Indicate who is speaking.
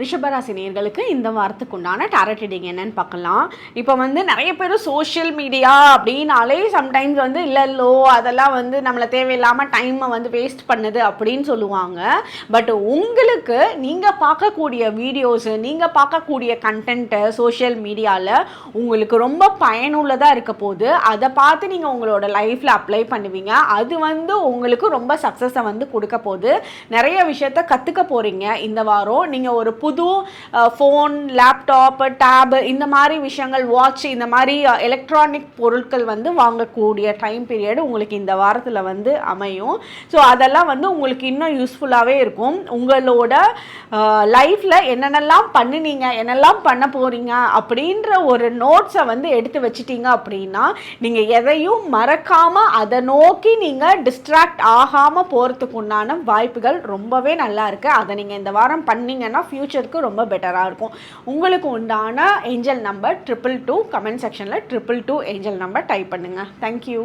Speaker 1: ரிஷபராசி நேர்களுக்கு இந்த வாரத்துக்கு உண்டான டேரட் ரீடிங் என்னன்னு பார்க்கலாம். இப்போ வந்து நிறைய பேர் சோஷியல் மீடியா அப்படின்னாலே சம்டைம்ஸ் வந்து இல்லை லோ அதெல்லாம் வந்து நம்மளை தேவையில்லாமல் டைமை வந்து வேஸ்ட் பண்ணுது அப்படின்னு சொல்லுவாங்க. பட் உங்களுக்கு நீங்கள் பார்க்கக்கூடிய வீடியோஸு நீங்கள் பார்க்கக்கூடிய கண்டென்ட்டு சோஷியல் மீடியாவில் உங்களுக்கு ரொம்ப பயனுள்ளதாக இருக்க போது அதை பார்த்து நீங்கள் உங்களோட லைஃப்பில் அப்ளை பண்ணுவீங்க. அது வந்து உங்களுக்கு ரொம்ப சக்ஸஸை வந்து கொடுக்க போகுது நிறைய விஷயத்த கற்றுக்க போகிறீங்க இந்த வாரம் நீங்கள் ஒரு புது ஃபோன் லேப்டாப் டேப் இந்த மாதிரி விஷயங்கள் வாட்ச் இந்த மாதிரி எலக்ட்ரானிக் பொருட்கள் வந்து வாங்கக்கூடிய டைம் பீரியட் உங்களுக்கு இந்த வாரத்தில் வந்து அமையும். ஸோ அதெல்லாம் வந்து உங்களுக்கு இன்னும் யூஸ்ஃபுல்லாகவே இருக்கும். உங்களோட லைஃப்பில் என்னென்னலாம் பண்ணுனீங்க என்னெல்லாம் பண்ண போகிறீங்க அப்படின்ற ஒரு நோட்ஸை வந்து எடுத்து வச்சிட்டீங்க அப்படின்னா நீங்கள் எதையும் மறக்காமல் அதை நோக்கி நீங்கள் டிஸ்ட்ராக்ட் ஆகாமல் போகிறதுக்கு உண்டான வாய்ப்புகள் ரொம்பவே நல்லா இருக்குது அதை நீங்கள் இந்த வாரம் பண்ணீங்கன்னா ஃப்யூச்சருக்கு ரொம்ப பெட்டராக இருக்கும். உங்களுக்கு உண்டான angel number triple two comment செக்ஷனில் triple two angel number type பண்ணுங்கள் தேங்க்யூ